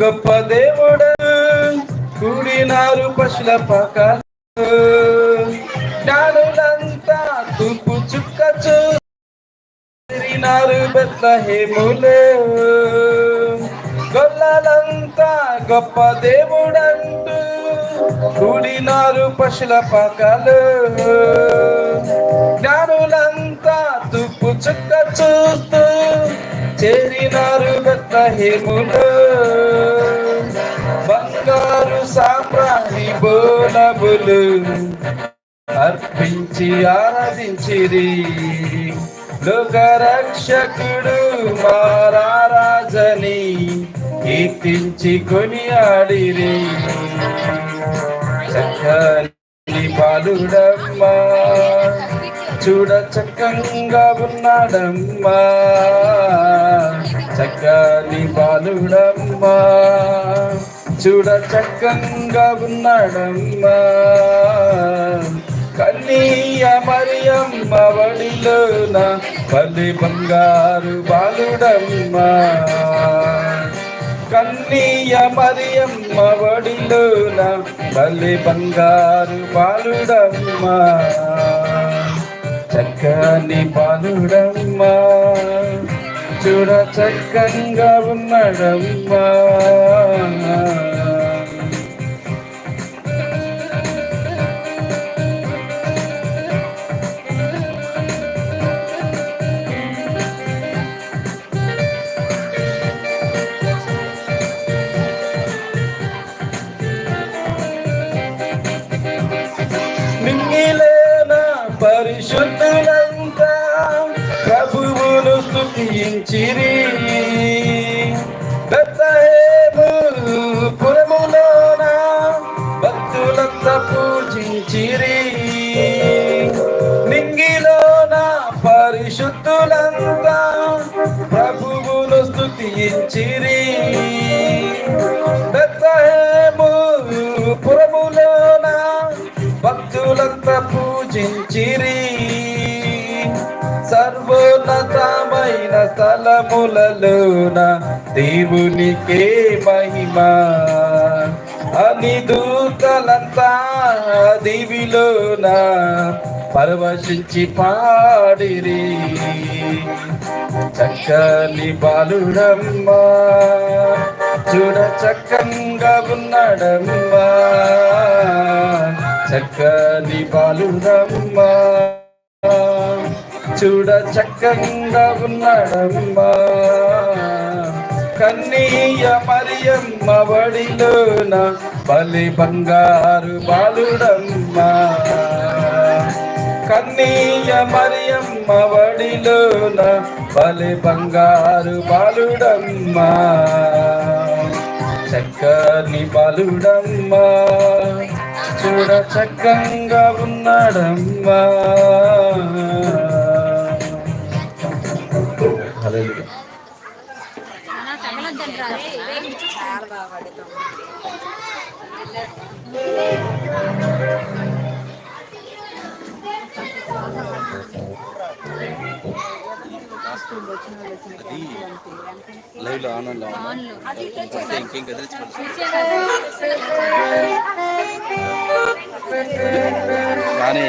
గొప్ప దేవుడు కూడినారు పశుల పక జ్ఞానులంతా తూపు చుక్క చూరినారు బెత్లహేములు. గొల్లలంతా గొప్ప దేవుడంటూ కూడినారు పశుల పకలు. జ్ఞానులంతా తుప్పు చుక్క చూస్తూ చేరినారు బెత్లహేములు. బంగారు బోలబులు అర్పించి ఆరాధించిరి. లోక రక్షకుడు మారారాజని కీర్తించి కొనియాడిరి. చక్కని పాలుడమ్మా చూడ చక్కంగా ఉన్నాడమ్మా. చక్కని బాలుడమ్మా. చూడ చక్కంగా ఉన్నాడమ్మా కన్నీయ మరియమ్మ వడిలోన పల్లి బంగారు బాలుడమ్మా. కన్నీయ మరియమ్మ వడిలోన పల్లి బంగారు బాలుడమ్మా. చక్కని బాలుడమ్మా. చూడ చక్కంగా ఉన్నాడమ్మా ప్రభువును బెత్తహేము పురములోన భక్తులంత పూజించిరి. నింగిలోన పరిశుద్ధులంతా ప్రభువును స్థుతించిరి బెత్తహేము పురములోన భక్తులంత పూజించిరి. సర్వోన్నత స్థలములలోన దేవునికే మహిమ. అని దూతలంతా దివిలోన పరవశించి పాడిరి. చక్కని బాలుడమ్మా చూడ చక్కంగా ఉన్నాడమ్మా. చక్కని బాలుడమ్మా. చూడ చక్కంగా ఉన్నాడమ్మా. కన్నీయ మరియమ్మ వడిలోన బలి బంగారు బాలుడమ్మా. కన్నీయ మరియమ్మ వడిలోన బలి బంగారు బాలుడమ్మా. చక్కని బాలుడమ్మా. చూడ చక్కంగా ఉన్నాడమ్మా. హల్లెలూయా లైవ్లో ఆన్లో ఇంకేం కదిలించుకోవాలి కానీ